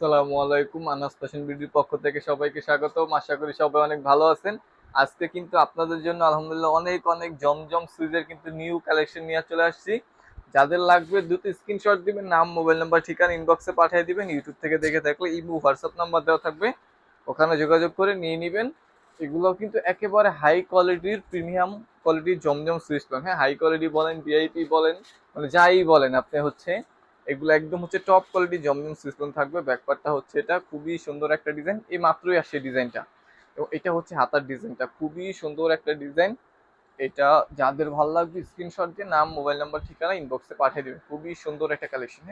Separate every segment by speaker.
Speaker 1: আসসালামু আলাইকুম, আনাস ফ্যাশন বিউটির পক্ষ থেকে সবাইকে স্বাগত আশা করি সবাই অনেক ভালো আছেন। আজকে কিন্তু আপনাদের জন্য আলহামদুলিল্লাহ অনেক অনেক জমজম সুইজের কিন্তু নিউ কালেকশন নিয়ে চলে আসছি। যাদের লাগবে দুটো স্ক্রিনশট দিবেন, নাম, মোবাইল নাম্বার, ঠিকানা ইনবক্সে পাঠিয়ে দিবেন ইউটিউব থেকে দেখে থাকলে ইমু হোয়াটসঅ্যাপ নাম্বার দেওয়া থাকবে। ওখানে যোগাযোগ করে নিয়ে নেবেন। এগুলো কিন্তু একেবারে হাই কোয়ালিটির প্রিমিয়াম কোয়ালিটির জমজম সুইচ হ্যাঁ হাই কোয়ালিটি বলেন ভিআইপি বলেন মানে যাই বলেন আপনি হচ্ছে। এগুলো একদম হচ্ছে টপ কোয়ালিটি জমজম সিস্টেম থাকবে। ব্যাকপার্টটা হচ্ছে এটা, খুবই সুন্দর একটা ডিজাইন এই মাত্রই আসছে ডিজাইনটা এবং এটা হচ্ছে হাতার ডিজাইনটা খুবই সুন্দর একটা ডিজাইন এটা যাদের ভালো লাগবে স্ক্রিনশট দিয়ে নাম মোবাইল নাম্বার ঠিকানা ইনবক্সে পাঠিয়ে দেবে। খুবই সুন্দর একটা কালেকশন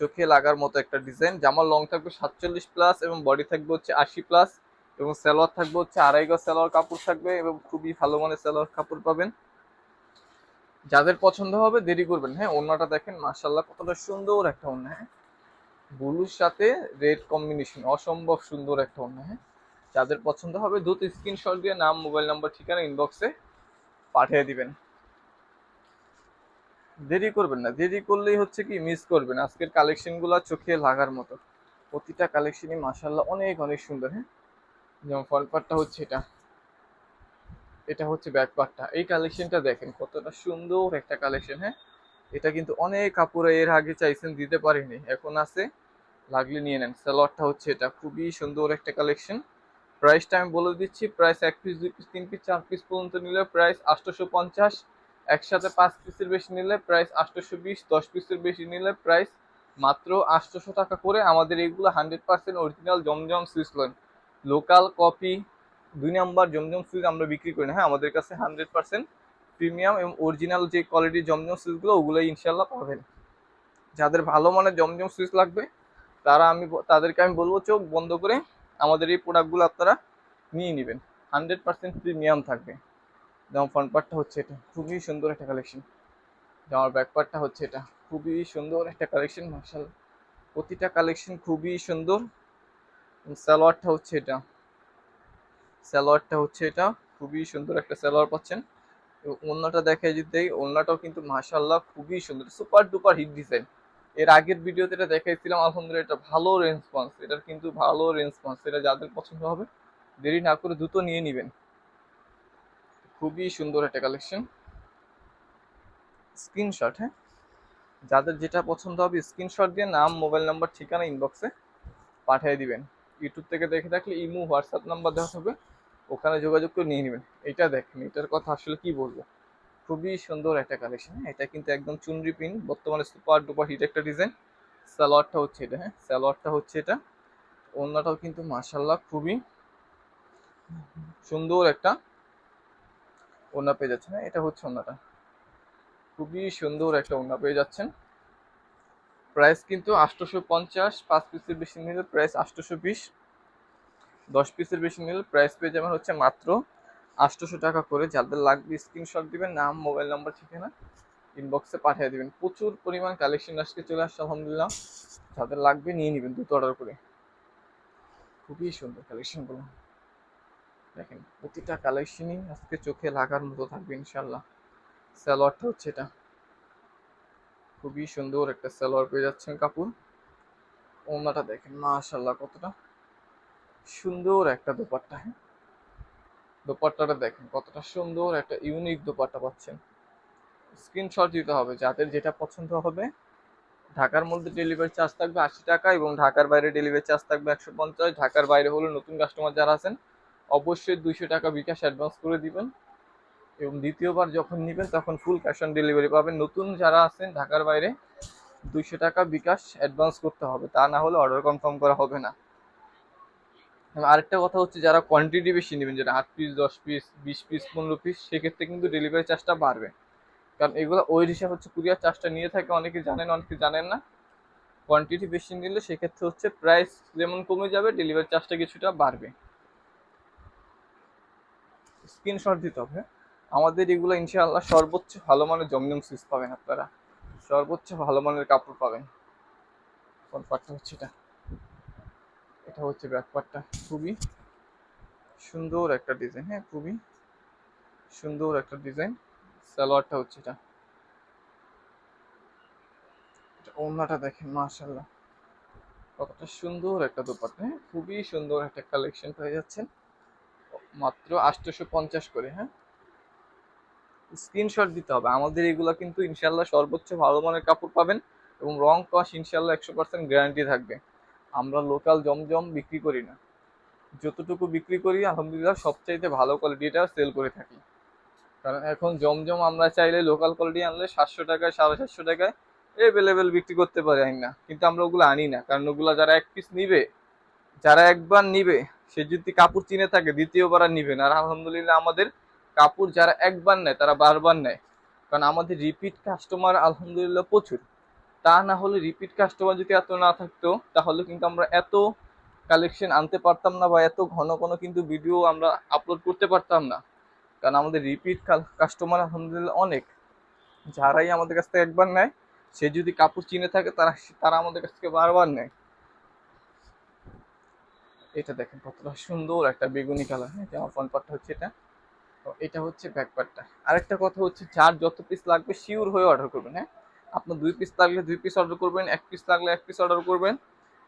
Speaker 1: চোখে লাগার মতো একটা ডিজাইন জামার লং থাকবে সাতচল্লিশ প্লাস এবং বডি থাকবে হচ্ছে আশি প্লাস এবং সালোয়ার থাকবে হচ্ছে আড়াই গজ সালোয়ার কাপড় থাকবে এবং খুবই ভালো মানের সালোয়ার কাপড় পাবেন। যাদের পছন্দ হবে দেরি করবেন। হ্যাঁ ওড়নাটা দেখেন মার্শাল্লাহ কতটা সুন্দর একটা ওড়না হ্যাঁ। ব্লুর সাথে রেড কম্বিনেশন, অসম্ভব সুন্দর একটা ওড়না হ্যাঁ। যাদের পছন্দ হবে দ্রুত স্ক্রিনশট দিয়ে নাম, মোবাইল নাম্বার, ঠিকানা ইনবক্সে পাঠিয়ে দিবেন। দেরি করবেন না, দেরি করলেই হচ্ছে কি মিস করবেন। আজকের কালেকশনগুলো চোখে লাগার মতো। প্রতিটা কালেকশনই মার্শাল্লাহ অনেক অনেক সুন্দর হ্যাঁ। যেমন পার্টটা হচ্ছে এটা। এটা হচ্ছে ব্যাকপার্টটা এই কালেকশনটা দেখেন, কতটা সুন্দর একটা কালেকশন হ্যাঁ? এটা কিন্তু অনেক কাপড়ে এর আগে চাইছেন, দিতে পারিনি। এখন আছে, লাগলে নিয়ে নেন। সালোয়ারটা হচ্ছে এটা, খুবই সুন্দর একটা কালেকশন প্রাইসটা আমি বলে দিচ্ছি প্রাইস এক পিস দুই পিস তিন পিস চার পিস পর্যন্ত নিলে প্রাইস আটশোশো পঞ্চাশ একসাথে পাঁচ পিসের বেশি নিলে প্রাইস আটশোশো বিশ দশ পিসের বেশি নিলে প্রাইস মাত্র আটশোশো টাকা করে আমাদের এগুলো hundred percent original Zamzam Swiss lawn local copy দুই নাম্বার জমজম সুইচ আমরা বিক্রি করি না। হ্যাঁ আমাদের কাছে হান্ড্রেড পার্সেন্ট প্রিমিয়াম এবং অরিজিনাল যে কোয়ালিটির জমজম সুইচগুলো ওগুলোই ইনশাল্লাহ পাবেন। যাদের ভালো মানের জমজম সুইচ লাগবে, তারা আমি তাদেরকে আমি বলব, চোখ বন্ধ করে আমাদের এই প্রোডাক্টগুলো আপনারা নিয়ে নেবেন। হান্ড্রেড পার্সেন্ট প্রিমিয়াম থাকবে। যেমন ফ্রন্ট পার্টটা হচ্ছে এটা। খুবই সুন্দর একটা কালেকশন জামার ব্যাক পার্টটা হচ্ছে এটা। খুবই সুন্দর একটা কালেকশন মার্শাল প্রতিটা কালেকশন খুবই সুন্দর। সালোয়ারটা হচ্ছে এটা। সালোয়ারটা হচ্ছে এটা। খুবই সুন্দর একটা সালোয়ার পাচ্ছেন। এবং ওড়নাটা দেখে যদি ওড়নাটাও কিন্তু মাশাল্লাহ খুবই সুন্দর, সুপার ডুপার হিট ডিজাইন। এর আগের ভিডিওতে এটা দেখাইছিলাম, আলহামদুলিল্লাহ এটা ভালো রেসপন্স, এটার কিন্তু ভালো রেসপন্স, এটা যাদের পছন্দ হবে, দেরি না করে দ্রুত নিয়ে নেবেন। খুবই সুন্দর একটা কালেকশন। স্ক্রিনশট হ্যাঁ? যাদের যেটা পছন্দ হবে, স্ক্রিনশট দিয়ে নাম, মোবাইল নাম্বার, ঠিকানা ইনবক্সে পাঠিয়ে দিবেন। ইউটিউব থেকে দেখে থাকলে ইমো হোয়াটসঅ্যাপ নাম্বার দেওয়া হবে ওখানে যোগাযোগ করে নিয়ে নেবেন। এটা দেখেন, এটার কথা আসলে কি বলব? খুবই সুন্দর একটা কালেকশন এটা কিন্তু একদম চুনরি পিন বর্তমানে সুপার ডুপার হিট একটা ডিজাইন সালোয়ারটা হচ্ছে এটা হ্যাঁ? সালোয়ারটা হচ্ছে এটা। ওড়নাটাও কিন্তু মাশাল্লাহ খুবই সুন্দর একটা ওড়না পেয়ে যাচ্ছেন হ্যাঁ? এটা হচ্ছে ওড়নাটা। খুবই সুন্দর একটা ওড়না পেয়ে যাচ্ছেন। প্রাইস কিন্তু আটশোশো পঞ্চাশ পাঁচ পিসের বেশি নিলে প্রাইস আটশোশো বিশ দশ পিসের বেশি নিলে প্রাইস পেয়ে যাবেন হচ্ছে মাত্র আটশোশো টাকা করে। যাদের লাগবে স্ক্রিনশট দিবেন, নাম, মোবাইল নাম্বার, ঠিকানা ইনবক্সে পাঠিয়ে দিবেন। প্রচুর পরিমাণ কালেকশন আজকে চলে আসছে, আলহামদুলিল্লাহ। যাদের লাগবে নিয়ে নেবেন দুটো অর্ডার করে। খুবই সুন্দর কালেকশনগুলো দেখেন, প্রতিটা কালেকশনই আজকে চোখে লাগার মতো থাকবে ইনশাল্লাহ সালোয়ারটা হচ্ছে এটা। খুবই সুন্দর একটা সালোয়ার পেয়ে যাচ্ছেন কাপড় ওনাটা দেখেন মাশাল্লাহ কতটা সুন্দর একটা দোপাট্টা হ্যাঁ? দোপাট্টাটা দেখেন, কতটা সুন্দর একটা ইউনিক দোপাট্টা পাচ্ছেন। স্ক্রিনশট দিতে হবে, যাদের যেটা পছন্দ হবে। ঢাকার মধ্যে ডেলিভারি চার্জ থাকবে আশি টাকা এবং ঢাকার বাইরে ডেলিভারি চার্জ থাকবে একশো পঞ্চাশ। ঢাকার বাইরে হলে নতুন কাস্টমার যারা আছেন, অবশ্যই দুইশো টাকা বিকাশ অ্যাডভান্স করে দিবেন। এবং দ্বিতীয়বার যখন নেবেন, তখন ফুল ক্যাশ অন ডেলিভারি পাবেন। নতুন যারা আছেন, ঢাকার বাইরে, দুইশো টাকা বিকাশ অ্যাডভান্স করতে হবে। তা না হলে অর্ডার কনফার্ম করা হবে না। আরেকটা কথা হচ্ছে, যারা কোয়ান্টিটি বেশি নেবেন, যেটা আট পিস দশ পিস বিশ পিস পনেরো পিস সেক্ষেত্রে কিন্তু ডেলিভারি চার্জটা বাড়বে। কারণ এগুলো ওই হিসাব হচ্ছে কুরিয়ার চার্জটা নিয়ে থাকে, অনেকে জানেন অনেকে জানেন না। কোয়ান্টিটি বেশি নিলে সেক্ষেত্রে হচ্ছে প্রাইস যেমন কমে যাবে ডেলিভারি চার্জটা কিছুটা বাড়বে। স্ক্রিনশট দিতে হবে আমাদের এগুলো ইনশাআল্লাহ সর্বোচ্চ ভালো মানের জমজম সুইচ পাবেন আপনারা। সর্বোচ্চ ভালো মানের কাপড় পাবেন। কোন পার্টটা হচ্ছে এটা। এটা হচ্ছে ব্যাক খুবই সুন্দর একটা ডিজাইন হ্যাঁ খুবই সুন্দর একটা ডিজাইন সালোয়ারটা হচ্ছে এটা। ওড়নাটা দেখেন মাশাল্লাহ কতটা সুন্দর একটা দোপাট্টা হ্যাঁ খুবই সুন্দর একটা কালেকশন পেয়ে যাচ্ছেন। মাত্র আটশোশো পঞ্চাশ করে হ্যাঁ। স্ক্রিনশট দিতে হবে। আমাদের এগুলো কিন্তু ইনশাল্লাহ সর্বোচ্চ ভালো মানের কাপড় পাবেন এবং রং কস ইনশাল্লাহ একশো পার্সেন্ট গ্যারান্টি থাকবে। আমরা লোকাল জমজম বিক্রি করি না। যতটুকু বিক্রি করি, আলহামদুলিল্লাহ, সবচাইতে ভালো কোয়ালিটি কোয়ালিটিটা সেল করে থাকি। কারণ এখন জমজম আমরা চাইলে লোকাল কোয়ালিটি আনলে সাতশো টাকায়, সাড়ে সাতশো টাকায় এভেলেবেল বিক্রি করতে পারি না। কিন্তু আমরা ওগুলো আনি না। কারণ ওগুলো যারা এক পিস নিবে, যারা একবার নিবে, সে যদি কাপড় চিনে থাকে, দ্বিতীয়বার আর নিবে না। আর আলহামদুলিল্লাহ আমাদের কাপড় যারা একবার নেয়, তারা বারবার নেয়। কারণ আমাদের রিপিট কাস্টমার আলহামদুলিল্লাহ প্রচুর। তা না হলে রিপিট কাস্টমার যদি এত না থাকতো, তাহলে কিন্তু আমরা এত কালেকশন আনতে পারতাম না বা এত ঘন ঘন কিন্তু ভিডিও আমরা আপলোড করতে পারতাম না। কারণ আমাদের রিপিট কাস্টমার আলহামদুলিল্লাহ অনেক। যারাই আমাদের কাছ থেকে একবার নেয়, সে যদি কাপড় চিনে থাকে, তারা তারা আমাদের কাছ থেকে বারবার নেয়। এটা দেখেন কতটা সুন্দর একটা বেগুনি কালার হ্যাঁ জামা পার্টটা হচ্ছে এটা। তো এটা হচ্ছে ব্যাক পার্টটা আরেকটা কথা হচ্ছে, যার যত পিস লাগবে শিওর হয়ে অর্ডার করবেন হ্যাঁ? আপনার দুই পিস লাগলে দুই পিস অর্ডার করবেন, এক পিস লাগলে এক পিস অর্ডার করবেন।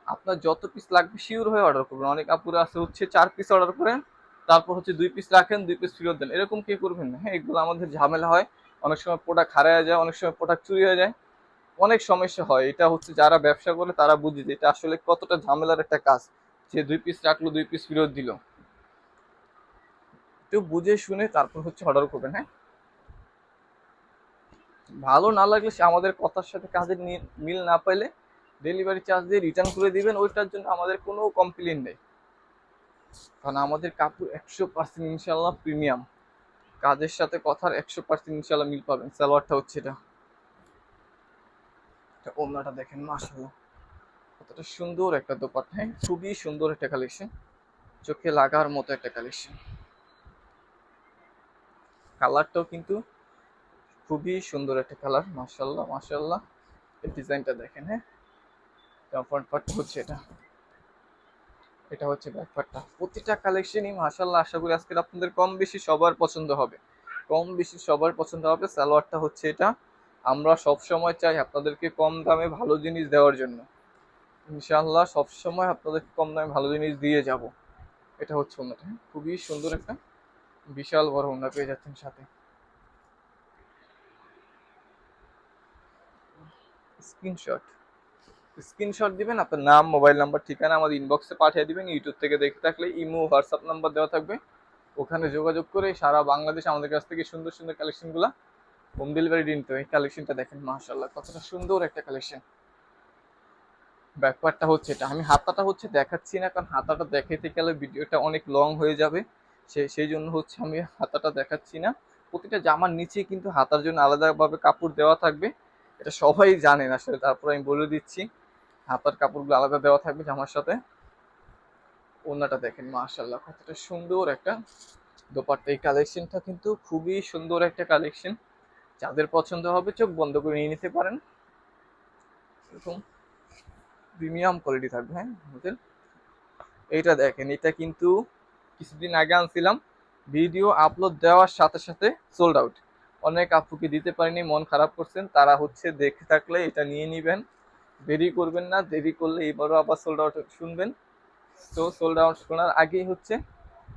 Speaker 1: আপনার যত পিস লাগবে শিওর হয়ে অর্ডার করবেন। অনেক আপুরা আছে, হচ্ছে চার পিস অর্ডার করেন, তারপর হচ্ছে দুই পিস রাখেন, দুই পিস ফেরত দেন। এরকম কে করবেন না হ্যাঁ? এগুলো আমাদের ঝামেলা হয়। অনেক সময় প্রোডাক্ট হারায় যায়, অনেক সময় প্রোডাক্ট চুরি হয়ে যায়। অনেক সমস্যা হয়। এটা হচ্ছে যারা ব্যবসা করে, তারা বুঝে যে এটা আসলে কতটা ঝামেলার একটা কাজ। যে দুই পিস রাখল, দুই পিস ফেরত দিল। একটু বুঝে শুনে তারপর হচ্ছে অর্ডার করবেন হ্যাঁ? ভালো না লাগলে আমাদের কথার সাথে কাজের মিল না পাইলে ডেলিভারি চার্জ দিয়ে রিটার্ন করে দিবেন, ওইটার জন্য আমাদের কোনো কমপ্লেন নেই। কারণ আমাদের কাপড় একশো পার্সেন্ট ইনশাল্লাহ প্রিমিয়াম কাজের সাথে কথার একশো পার্সেন্ট ইনশাল্লাহ মিল পাবেন, সালোয়ারটা হচ্ছে এটা। এটা ওড়নাটা দেখেন মাশাল্লাহ কতটা সুন্দর একটা দোপাট্টা হ্যাঁ? খুবই সুন্দর একটা কালেকশন চোখে লাগার মতো একটা কালেকশন কালারটাও কিন্তু খুবই সুন্দর একটা কালার মাশাল্লাহ মাশাল্লাহ এই ডিজাইনটা দেখেন হ্যাঁ? ফ্রন্ট পার্টটা হচ্ছে এটা। এটা হচ্ছে ব্যাক পার্টটা প্রতিটা কালেকশনই মাশাল্লাহ আশা করি আজকে আপনাদের কম বেশি সবার পছন্দ হবে। কম বেশি সবার পছন্দ হবে। সালোয়ারটা হচ্ছে এটা। আমরা সব সময় চাই আপনাদেরকে কম দামে ভালো জিনিস দেওয়ার জন্য। ইনশাআল্লাহ সব সময় আপনাদেরকে কম দামে ভালো জিনিস দিয়ে যাব। এটা হচ্ছে ওনাটা হ্যাঁ? খুবই সুন্দর একটা বিশাল বড় ওনা পেয়ে যাচ্ছেন সাথে। স্ক্রিনশট স্ক্রিনশট দিবেন, আপনার নাম মোবাইল নাম্বার ঠিকানা আমাদের ইনবক্সে পাঠিয়ে দিবেন। ইউটিউব থেকে দেখে থাকলে ইমো হোয়াটসঅ্যাপ নাম্বার দেওয়া থাকবে। ওখানে যোগাযোগ করে সারা বাংলাদেশ আমাদের কাছ থেকে সুন্দর সুন্দর কালেকশনগুলো হোম ডেলিভারি দিন তো এই কালেকশনটা দেখেন মাশাল্লাহ কতটা সুন্দর একটা কালেকশন ব্যাপারটা হচ্ছে এটা, আমি হাতাটা হচ্ছে দেখাচ্ছি না, কারণ হাতাটা দেখাইতে গেলে ভিডিওটা অনেক লং হয়ে যাবে। সে সেই জন্য হচ্ছে আমি হাতাটা দেখাচ্ছি না। প্রতিটা জামার নিচে কিন্তু হাতার জন্য আলাদাভাবে কাপড় দেওয়া থাকবে। এটা সবাই জানেন আসলে তারপর আমি বলে দিচ্ছি। হাতার কাপড়গুলো আলাদা দেওয়া থাকবে জামার সাথে। ওনাটা দেখেন মাশাল্লাহ কতটা সুন্দর একটা দোপাট্টা। এই কালেকশনটা কিন্তু খুবই সুন্দর একটা কালেকশন। যাদের পছন্দ হবে চোখ বন্ধ করে নিয়ে নিতে পারেন। এরকম প্রিমিয়াম কোয়ালিটি থাকবে হ্যাঁ আমাদের এইটা দেখেন, এটা কিন্তু কিছুদিন আগে আনছিলাম। ভিডিও আপলোড দেওয়ার সাথে সাথে সোল্ড আউট অনেক আপুকে দিতে পারিনি, মন খারাপ করছেন। তারা হচ্ছে দেখে থাকলে এটা নিয়ে নিবেন। দেরি করবেন না, দেরি করলে এবারও আবার সোল্ড আউট শুনবেন। তো সোল্ড আউট শোনার আগেই হচ্ছে,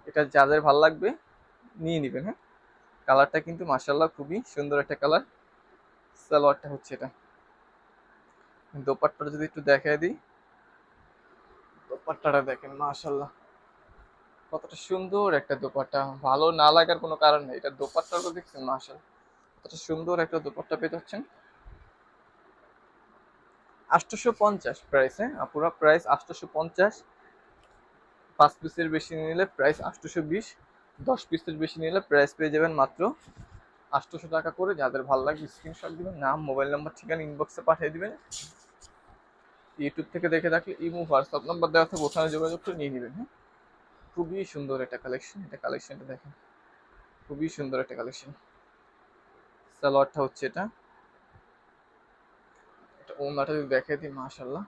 Speaker 1: এটা যাদের ভালো লাগবে নিয়ে নেবেন হ্যাঁ? কালারটা কিন্তু মার্শাল্লাহ খুবই সুন্দর একটা কালার। সালোয়ারটা হচ্ছে এটা। দোপাট্টাটা যদি একটু দেখায় দিই। দোপাট্টাটা দেখেন মাশাল্লাহ কতটা সুন্দর একটা দোপাট্টা। ভালো না লাগার কোনো কারণ নেই। এটা দোপাট্টাটা দেখছেন, মাশাল। কতটা সুন্দর একটা দোপাট্টা পেয়ে যাচ্ছেন। আটশোশো পঞ্চাশ প্রাইস হ্যাঁ পুরো প্রাইস আটশোশো পঞ্চাশ। পাঁচ পিসের বেশি নিলে প্রাইস আটশোশো বিশ। দশ পিসের বেশি নিলে প্রাইস পেয়ে যাবেন মাত্র আটশোশো টাকা করে। যাদের ভালো লাগবে স্ক্রিনশট দিবেন, নাম মোবাইল নাম্বার ঠিকানা ইনবক্সে পাঠিয়ে দিবেন। ইউটিউব থেকে দেখে থাকলে ইমো হোয়াটসঅ্যাপ নাম্বার দেওয়া থাকবে, ওখানে যোগাযোগ করে নিয়ে নেবেন হ্যাঁ? খুবই সুন্দর একটা কালেকশন এটা কালেকশনটা দেখেন। খুবই সুন্দর একটা কালেকশন সালোয়ারটা হচ্ছে এটা। এটা ওনাটা যদি দেখে দিই মাশাল্লাহ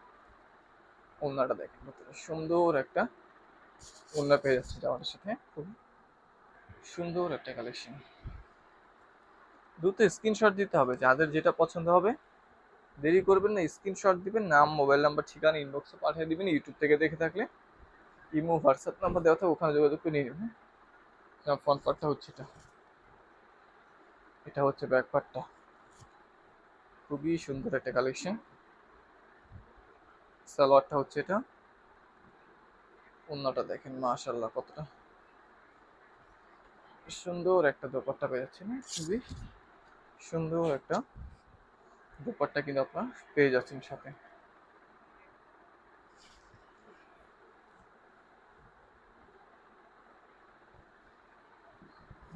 Speaker 1: ওনাটা দেখেন সুন্দর একটা ওনা পেয়ে যাচ্ছে জামাটার সাথে। খুব সুন্দর একটা কালেকশন দ্রুত স্ক্রিনশট দিতে হবে, যাদের যেটা পছন্দ হবে। দেরি করবেন না স্ক্রিনশট দিবেন, নাম মোবাইল নাম্বার ঠিকানা ইনবক্সে পাঠিয়ে দিবেন ইউটিউব থেকে দেখে থাকলে। ইমো, হোয়াটসঅ্যাপ নাম্বার দেওয়া থাকে ওখানে যোগাযোগ করে নিয়ে নেবেন ফ্রন্ট পার্টটা হচ্ছে এটা। এটা হচ্ছে ব্যাক পার্টটা। খুবই সুন্দর একটা কালেকশন। সালোয়ারটা হচ্ছে এটা। অন্যটা দেখেন মাশাল্লাহ কতটা। সুন্দর একটা দোপাট্টা পেয়ে যাচ্ছে না খুবই সুন্দর একটা দোপাট্টা কিন্তু আপনার পেয়ে যাচ্ছেন সাথে।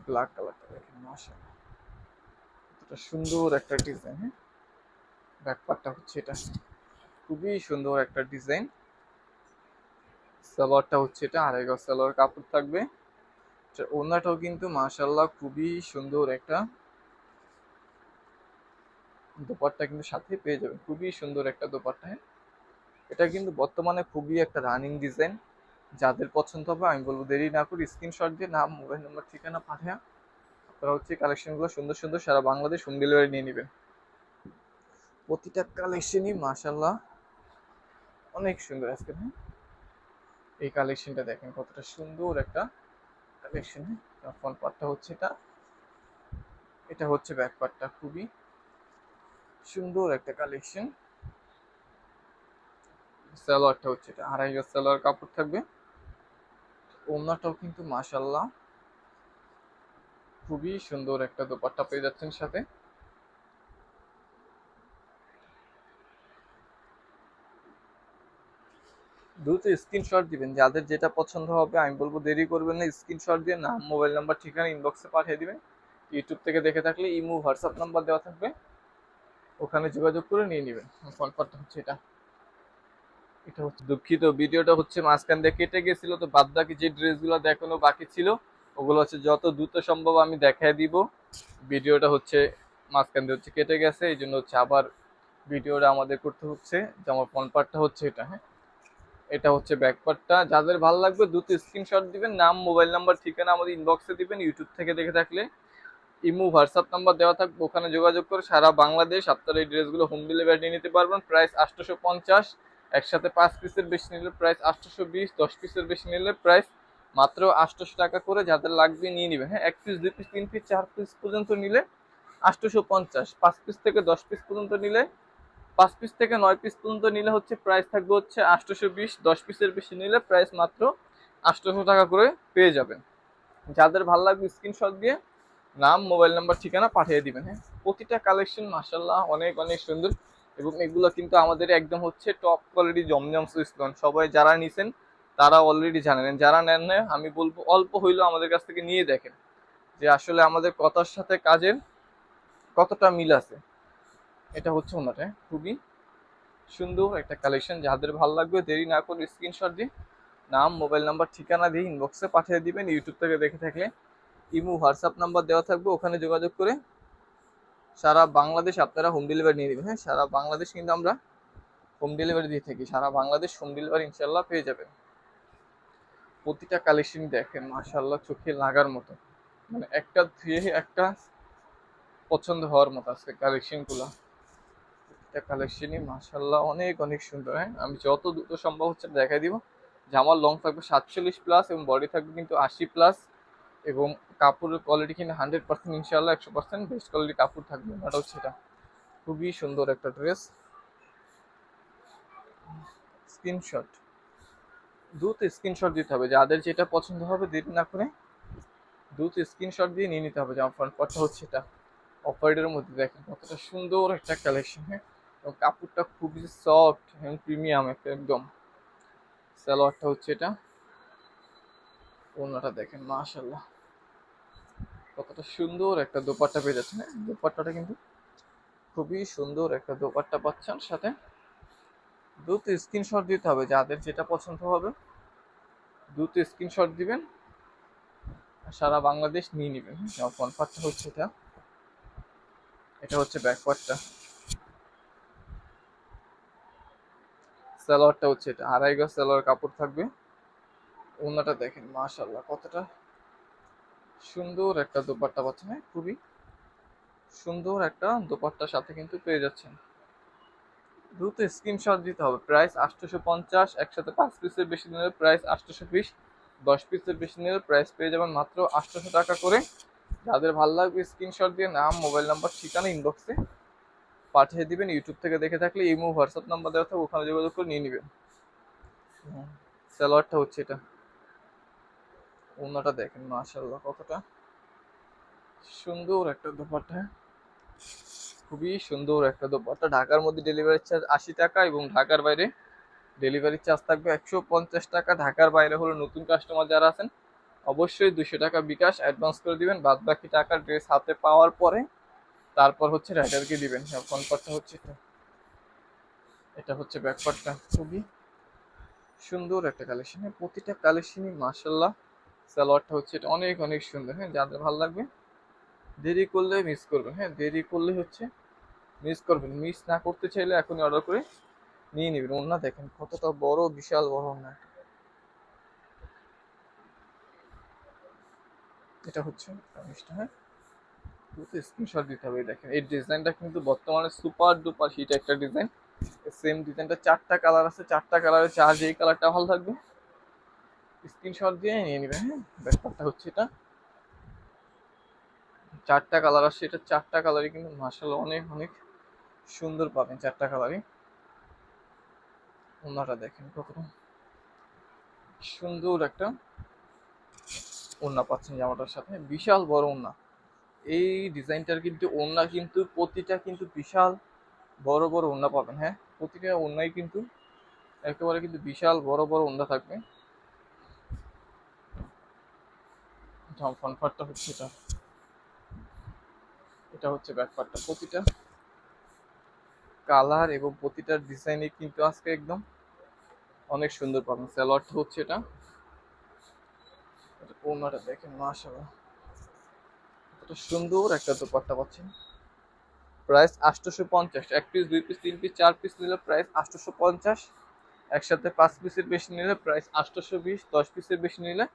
Speaker 1: ব্ল্যাক কালারটা দেখেন সুন্দর একটা ডিজাইন হ্যাঁ? ব্যাক পার্টটা হচ্ছে এটা। খুবই সুন্দর একটা ডিজাইন। সালোয়ারটা হচ্ছে এটা আড়াই গজ সালোয়ার কাপড় থাকবে। ওনাটাও কিন্তু মাশাল্লাহ খুবই সুন্দর একটা। দোপাট্টা কিন্তু সাথে পেয়ে যাবে খুবই সুন্দর একটা দোপাট্টা হ্যাঁ? এটা কিন্তু বর্তমানে খুবই একটা রানিং ডিজাইন। যাদের পছন্দ হবে, আমি বলব দেরি না করে স্ক্রিনশট দিয়ে নাম মোবাইল নাম্বার ঠিকানা পাঠায় আপনারা হচ্ছে কালেকশনগুলো সুন্দর সুন্দর সারা বাংলাদেশ হোম ডেলিভারি নিয়ে নেবেন। প্রতিটা কালেকশনই মাশাল্লাহ অনেক সুন্দর আজকে হ্যাঁ? এই কালেকশনটা দেখেন কতটা সুন্দর একটা কালেকশন ফ্রন্ট পার্টটা হচ্ছে এটা। এটা হচ্ছে ব্যাক পার্টটা খুবই সুন্দর একটা কালেকশন সালোয়ারটা হচ্ছে এটা। আড়াই গজ সালোয়ার কাপড় থাকবে। ওমনাটাও কিন্তু মাশাল্লাহ খুবই সুন্দর একটা দোপাট্টা পেয়ে যাচ্ছেন সাথে। দ্রুত স্ক্রিনশট দিবেন। যাদের যেটা পছন্দ হবে, আমি বলব দেরি করবেন না স্ক্রিনশট দিয়ে নাম মোবাইল নাম্বার ঠিকানা ইনবক্সে পাঠিয়ে দিবেন। ইউটিউব থেকে দেখে থাকলে ইমো হোয়াটসঅ্যাপ নাম্বার দেওয়া থাকবে। ওখানে যোগাযোগ করে নিয়ে নেবেন। ফোন পার্টটা হচ্ছে এটা। এটা হচ্ছে দুঃখিত, ভিডিওটা হচ্ছে মাঝখান দিয়ে কেটে গেছিল, তো বাদ বাকি যে ড্রেসগুলো দেখানো বাকি ছিল, ওগুলো হচ্ছে যত দ্রুত সম্ভব আমি দেখায় দিব। ভিডিওটা হচ্ছে মাঝখান দিয়ে হচ্ছে কেটে গেছে, এই জন্য হচ্ছে আবার ভিডিওটা আমাদের করতে হচ্ছে। যে আমার ফোন পার্টটা হচ্ছে এটা হ্যাঁ? এটা হচ্ছে ব্যাক পার্টটা যাদের ভালো লাগবে দ্রুত স্ক্রিনশট দিবেন, নাম মোবাইল নাম্বার ঠিকানা আমাদের ইনবক্সে দিবেন ইউটিউব থেকে দেখে থাকলে। ইমো হোয়াটসঅ্যাপ নাম্বার দেওয়া থাকবে, ওখানে যোগাযোগ করে সারা বাংলাদেশ আপনারা এই ড্রেসগুলো হোম ডেলিভারি নিতে পারবেন। প্রাইস আটশোশো পঞ্চাশ। একসাথে পাঁচ পিসের বেশি নিলে প্রাইস আটশোশো বিশ, দশ পিসের বেশি নিলে প্রাইস মাত্র আটশোশো টাকা করে যাদের লাগবে নিয়ে নেবেন হ্যাঁ এক পিস দুই পিস তিন পিস চার পিস পর্যন্ত নিলে আটশোশো পঞ্চাশ। পাঁচ পিস থেকে দশ পিস পর্যন্ত নিলে, পাঁচ পিস থেকে নয় পিস পর্যন্ত নিলে হচ্ছে প্রাইস থাকবে হচ্ছে আটশোশো বিশ, দশ পিসের বেশি নিলে প্রাইস মাত্র আটশোশো টাকা করে পেয়ে যাবেন যাদের ভালো লাগবে স্ক্রিনশট দিয়ে নাম মোবাইল নাম্বার ঠিকানা পাঠিয়ে দিবেন। হ্যাঁ প্রতিটা কালেকশন মাসাল্লাহ অনেক অনেক সুন্দর। এবং এগুলো কিন্তু আমাদের একদম হচ্ছে টপ কোয়ালিটি জমজম সুইসলন সবাই যারা নিছেন, তারা অলরেডি জানেন। যারা নেন না আমি বলব অল্প হইলেও আমাদের কাছ থেকে নিয়ে দেখেন যে আসলে আমাদের কথার সাথে কাজের কতটা মিল আছে। এটা হচ্ছে ওনাটা, খুবই সুন্দর একটা কালেকশন যাদের ভালো লাগবে দেরি না করে স্ক্রিনশট দিয়ে নাম মোবাইল নাম্বার ঠিকানা দিয়ে ইনবক্সে পাঠিয়ে দিবেন। ইউটিউব থেকে দেখে থাকলে ইমো হোয়াটসঅ্যাপ নাম্বার দেওয়া থাকবে। ওখানে যোগাযোগ করে সারা বাংলাদেশ আপনারা হোম ডেলিভারি নিয়ে নেবেন। হ্যাঁ সারা বাংলাদেশ কিন্তু আমরা হোম ডেলিভারি দিয়ে থাকি। সারা বাংলাদেশ হোম ডেলিভারি ইনশাল্লাহ পেয়ে যাবেন। প্রতিটা কালেকশন দেখেন মাশাল্লাহ চোখে লাগার মতো। মানে একটা ধুয়ে একটা পছন্দ হওয়ার মতো আছে কালেকশনগুলো প্রতিটা কালেকশনই মাশাল্লাহ অনেক অনেক সুন্দর। হ্যাঁ আমি যত দ্রুত সম্ভব হচ্ছে দেখাই দিব। জামার লং থাকবে সাতচল্লিশ প্লাস এবং বডি থাকবে কিন্তু আশি প্লাস এবং কাপড়ের কোয়ালিটি কিন্তু হান্ড্রেড পার্সেন্ট ইনশাল্লাহ একশো পার্সেন্ট বেস্ট কোয়ালিটি কাপড় থাকবে ওটা হচ্ছে এটা। খুবই সুন্দর একটা ড্রেস স্ক্রিনশট দ্রুত স্ক্রিনশট দিতে হবে, যাদের যেটা পছন্দ হবে দেরি না করে দ্রুত স্ক্রিনশট দিয়ে নিয়ে নিতে হবে জামা ফ্রন্ট পার্টটা হচ্ছে এটা। অফারের মধ্যে দেখেন, কতটা সুন্দর একটা কালেকশন হ্যাঁ? এবং কাপড়টা খুবই সফট এবং প্রিমিয়াম একটা, একদম। সালোয়ারটা হচ্ছে এটা। ওনাটা দেখেন মাশাল্লাহ কতটা সুন্দর একটা দোপাট্টা পেয়ে যাচ্ছে হ্যাঁ? দোপাট্টাটা কিন্তু খুবই সুন্দর একটা দোপাট্টা পাচ্ছেন সাথে। দ্রুত স্ক্রিনশট দিতে হবে, যাদের যেটা পছন্দ হবে। দ্রুত স্ক্রিনশট দিবেন সারা বাংলাদেশ নিয়ে নেবেন ফ্রন্ট পার্টটা হচ্ছে এটা। এটা হচ্ছে ব্যাক সালোয়ারটা হচ্ছে এটা। আড়াই গজ সালোয়ার কাপড় থাকবে। ওনাটা দেখেন মাশাল্লাহ কতটা সুন্দর একটা দোপাট্টা পাচ্ছেন হ্যাঁ খুবই সুন্দর একটা দোপাট্টার সাথে কিন্তু পেয়ে যাচ্ছেন। দ্রুত স্ক্রিনশট দিতে হবে প্রাইস আটশোশো পঞ্চাশ, একসাথে পাঁচ পিসের বেশি নিলে প্রাইস আটশোশো বিশ, দশ পিসের বেশি নিলে প্রাইস পেয়ে যাবেন মাত্র আটশোশো টাকা করে। যাদের ভালো লাগবে স্ক্রিনশট দিয়ে নাম মোবাইল নাম্বার ঠিকানা ইনবক্সে পাঠিয়ে দিবেন ইউটিউব থেকে দেখে থাকলে ইমো হোয়াটসঅ্যাপ নাম্বার দেওয়া থাকবে ওখানে যোগাযোগ করে নিয়ে নেবেন। স্যালোয়ারটা হচ্ছে এটা। অন্যটা দেখেন মাশাল্লাহ কতটা সুন্দর একটা দোপাট্টা। খুবই সুন্দর একটা দোপাট্টা। ঢাকার মধ্যে ডেলিভারি চার্জ আশি টাকা এবং ঢাকার বাইরে ডেলিভারি চার্জ থাকবে একশো পঞ্চাশ টাকা। ঢাকার বাইরে হলো নতুন কাস্টমার যারা আছেন, অবশ্যই দুশো টাকা বিকাশ অ্যাডভান্স করে দিবেন। বাদ বাকি টাকা ড্রেস হাতে পাওয়ার পরে তারপর হচ্ছে রাইডারকে দিবেন। ফোন পার্টটা হচ্ছে এটা। এটা হচ্ছে ব্যাক পার্টটা খুবই সুন্দর একটা কালেকশন প্রতিটা কালেকশনই মার্শাল্লাহ সালোয়ারটা হচ্ছে এটা অনেক অনেক সুন্দর। হ্যাঁ যাদের ভালো লাগবে, দেরি করলে মিস করবেন। হ্যাঁ দেরি করলে হচ্ছে মিস করবেন। মিস না করতে চাইলে এখনই অর্ডার করে নিয়ে নেবেন। ওনা দেখেন, কতটা বড়, বিশাল বড় ওনা। এটা হচ্ছে কামিজটা হ্যাঁ। স্ক্রিনশট দিতে হবে দেখেন। এই ডিজাইনটা কিন্তু বর্তমানে সুপার ডুপার হিট একটা ডিজাইন। সেম ডিজাইনটা চারটা কালার আছে, চারটা কালারের চার যেই কালারটা ভালো থাকবে স্ক্রিনশট দিয়ে নিয়ে নেবেন হ্যাঁ? ব্যাপারটা হচ্ছে এটা। চারটা কালার আসছে, এটা চারটা কালারই কিন্তু মার্শাল অনেক অনেক সুন্দর পাবেন চারটা কালারই ওনাটা দেখেন কতটা সুন্দর একটা ওন্না পাচ্ছেন জামাটার সাথে, বিশাল বড় ওন্না এই ডিজাইনটার কিন্তু ওন্না কিন্তু, প্রতিটা কিন্তু বিশাল বড় বড় ওন্না পাবেন হ্যাঁ? প্রতিটা ওন্নাই কিন্তু একেবারে কিন্তু বিশাল বড় বড় ওন্না থাকবে। ফ্রন্ট হচ্ছে এটা। এটা হচ্ছে ব্যাক পার্টটা প্রতিটা কালার এবং প্রতিটার ডিজাইনে কিন্তু আজকে একদম অনেক সুন্দর পাবেন স্যালোয়ারটা হচ্ছে এটা। ওনাটা দেখেন, মাশাআল্লাহ। এটা সুন্দর একটা দোপাট্টা পাচ্ছেন। প্রাইস আটশোশো পঞ্চাশ এক পিস, দুই পিস, তিন পিস, চার পিস নিলে প্রাইস আটশোশো পঞ্চাশ একসাথে পাঁচ পিসের বেশি নিলে প্রাইস আটশোশো বিশ দশ পিসের বেশি নিলে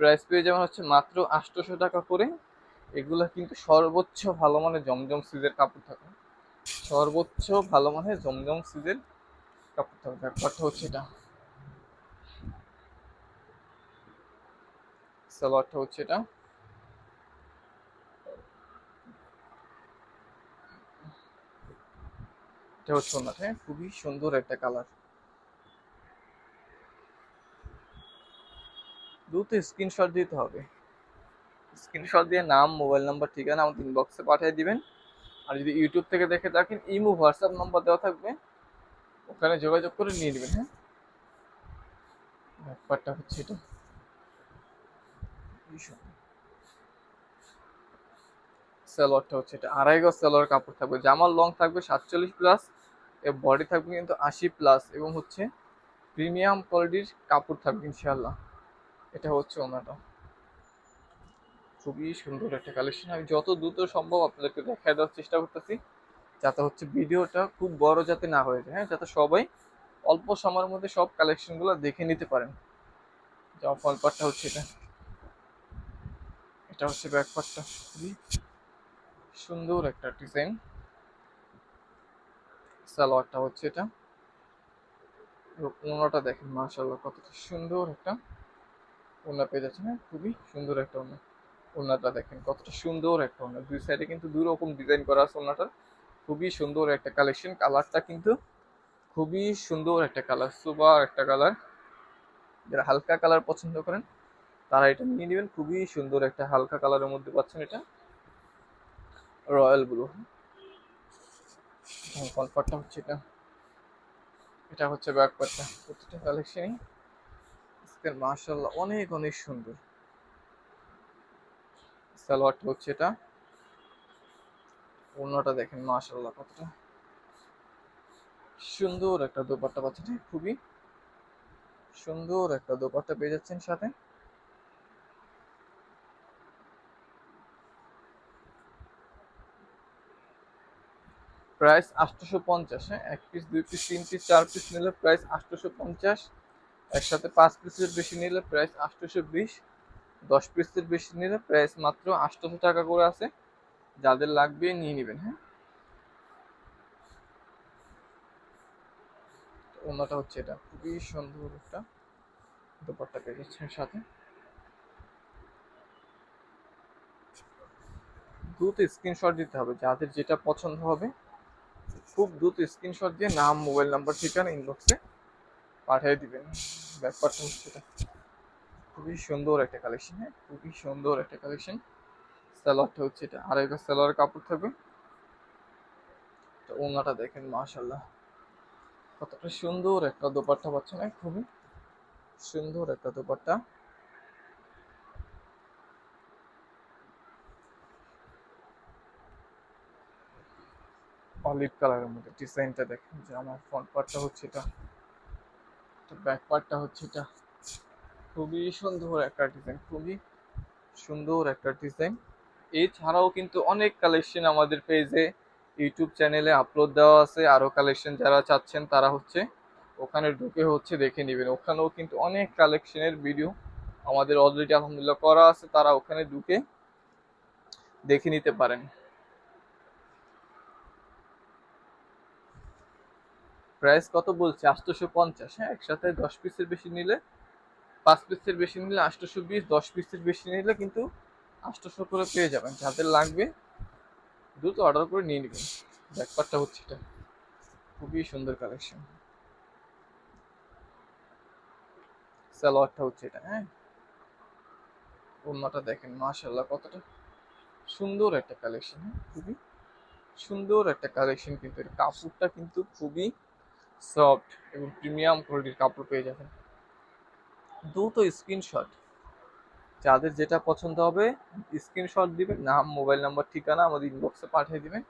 Speaker 1: প্রাইস পেয়ে যাওয়া হচ্ছে মাত্র আটশোশো টাকা করে। এগুলো কিন্তু সর্বোচ্চ ভালো মানে জমজম সিজের কাপড় থাকে সর্বোচ্চ ভালো মানে জমজম সিজের কাপড় থাকে ব্যাপারটা হচ্ছে এটা। সালোয়ারটা হচ্ছে এটা। এটা হচ্ছে হ্যাঁ? খুবই সুন্দর একটা কালার। দ্রুত স্ক্রিনশট দিতে হবে। স্ক্রিনশট দিয়ে নাম মোবাইল নাম্বার ঠিকানা আমাদের ইনবক্সে পাঠিয়ে দিবেন। আর যদি ইউটিউব থেকে দেখে থাকেন, ইমো হোয়াটসঅ্যাপ নাম্বার দেওয়া থাকবে। ওখানে যোগাযোগ করে নিয়ে নেবেন হ্যাঁ? ব্যাপারটা হচ্ছে এটা। সালোয়ারটা হচ্ছে এটা। আড়াই গজ সালোয়ার কাপড় থাকবে। জামার লং থাকবে সাতচল্লিশ প্লাস এর বডি থাকবে কিন্তু আশি প্লাস এবং হচ্ছে প্রিমিয়াম কোয়ালিটির কাপড় থাকবে ইনশাল্লাহ এটা হচ্ছে ওনাটা। খুবই সুন্দর একটা কালেকশন আমি যত দ্রুত সম্ভব আপনাদেরকে দেখায় দেওয়ার চেষ্টা করতেছি, যাতে হচ্ছে ভিডিওটা খুব বড় যাতে না হয়ে যায় হ্যাঁ? যাতে সবাই অল্প সময়ের মধ্যে সব কালেকশনগুলো দেখে নিতে পারেন। ফল পাটটা হচ্ছে এটা। এটা হচ্ছে ব্যাক পার্টটা খুবই সুন্দর একটা ডিজাইন সালোয়ারটা হচ্ছে এটা। ওনাটা দেখেন মাশাল্লাহ কতটা সুন্দর একটা। ওনা পেয়ে যাচ্ছে না খুবই সুন্দর একটা ওনা ওনাটা দেখেন, কতটা সুন্দর একটা ওনা দুই সাইডে কিন্তু দুই রকম ডিজাইন করা আছে ওনাটার খুবই সুন্দর একটা কালেকশন কালারটা কিন্তু খুবই সুন্দর একটা কালার সুপার একটা কালার যারা হালকা কালার পছন্দ করেন, তারা এটা নিয়ে নেবেন। খুবই সুন্দর একটা হালকা কালারের মধ্যে পাচ্ছেন এটা। রয়্যাল ব্লু কনফার্টটা হচ্ছে এটা। এটা হচ্ছে ব্যাক পার্টটা প্রতিটা কালেকশনই মার্শাল্লাহ অনেক অনেক সুন্দর। সালোয়ারটা হচ্ছে এটা। অন্যটা দেখেন মার্শাল্লাহ কতটা সুন্দর একটা দোপাট্টা পাচ্ছেন খুবই সুন্দর একটা দোপাট্টা পেয়ে যাচ্ছেন সাথে। প্রাইস আটশোশো পঞ্চাশ হ্যাঁ এক পিস দুই পিস তিন পিস চার পিস নিলে প্রাইস আটশোশো পঞ্চাশ। একসাথে পাঁচ পিসের বেশি নিলে প্রাইস আটশোশো বিশ, দশ পিসের বেশি নিলে প্রাইস মাত্র আটশোশো টাকা করে আছে। যাদের লাগবে নিয়ে নেবেন হ্যাঁ? অন্যটা হচ্ছে এটা, খুবই সুন্দর একটা দোপাট্টা পেয়ে সাথে। দ্রুত স্ক্রিনশট দিতে হবে, যাদের যেটা পছন্দ হবে। খুব দ্রুত স্ক্রিনশট দিয়ে নাম মোবাইল নাম্বার ঠিকানা ইনবক্সে পাঠিয়ে দিবেন। ব্যাপারটা হচ্ছে এটা। খুবই সুন্দর একটা কালেকশন হ্যাঁ? খুবই সুন্দর একটা কালেকশন স্যালোয়ারটা হচ্ছে এটা। আর একটা স্যালোয়ার কাপড় থাকবে। ওনাটা দেখেন মাশাল্লাহ কতটা সুন্দর একটা দোপাট্টা না খুবই সুন্দর একটা দোপাট্টা। অলিভ কালারের মধ্যে ডিজাইনটা দেখেন যে আমার ফ্রন্ট পার্টটা হচ্ছে এটা। ব্যাক পার্টটা হচ্ছে এটা। খুবই সুন্দর একটা ডিজাইন, খুবই সুন্দর একটা ডিজাইন। এছাড়াও কিন্তু অনেক কালেকশন আমাদের পেজে ইউটিউব চ্যানেলে আপলোড দেওয়া আছে। আরও কালেকশন যারা চাচ্ছেন তারা হচ্ছে ওখানে ঢুকে হচ্ছে দেখে নেবেন। ওখানেও কিন্তু অনেক কালেকশনের ভিডিও আমাদের অলরেডি আলহামদুলিল্লাহ করা আছে। তারা ওখানে ঢুকে দেখে নিতে পারেন। প্রাইস কত বলছে? আটশোশো পঞ্চাশ হ্যাঁ একসাথে দশ পিসের বেশি নিলে, পাঁচ পিসের বেশি নিলে আটশোশো বিশ দশ পিসের বেশি নিলে কিন্তু আটশোশো করে পেয়ে যাবেন। যাদের লাগবে, দ্রুত অর্ডার করে নিয়ে নেবেন। ব্যাকপারটা হচ্ছে এটা। খুবই সুন্দর কালেকশন। সালোয়ারটা হচ্ছে এটা হ্যাঁ। ওন্নাটা দেখেন মাশাল্লাহ কতটা সুন্দর একটা কালেকশন হ্যাঁ খুবই সুন্দর একটা কালেকশন কিন্তু কাপড়টা কিন্তু খুবই সফট এবং প্রিমিয়াম কোয়ালিটির কাপড় পেয়ে যাবেন। দ্রুত স্ক্রিনশট। যাদের যেটা পছন্দ হবে, স্ক্রিনশট দিবেন, নাম, মোবাইল নাম্বার, ঠিকানা আমাদের ইনবক্সে পাঠিয়ে দিবেন।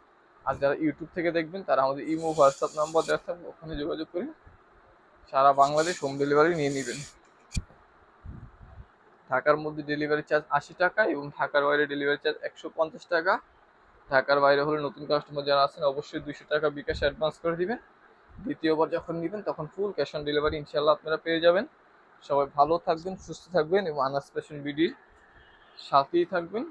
Speaker 1: আর যারা ইউটিউব থেকে দেখবেন, তারা আমাদের ইমো হোয়াটসঅ্যাপ নাম্বার দেওয়া থাকবে ওখানে যোগাযোগ করে সারা বাংলাদেশ হোম ডেলিভারি নিয়ে নেবেন। ঢাকার মধ্যে ডেলিভারি চার্জ আশি টাকা এবং ঢাকার বাইরে ডেলিভারি চার্জ একশো পঞ্চাশ টাকা। ঢাকার বাইরে হলে নতুন কাস্টমার যারা আছেন, অবশ্যই দুইশো টাকা বিকাশ অ্যাডভান্স করে দিবেন। দ্বিতীয়বার যখন নেবেন, তখন ফুল ক্যাশ অন ডেলিভারি ইনশাল্লাহ আপনারা পেয়ে যাবেন। সবাই ভালো থাকবেন, সুস্থ থাকবেন এবং আনাস ফ্যাশন বিডির সাথেই থাকবেন।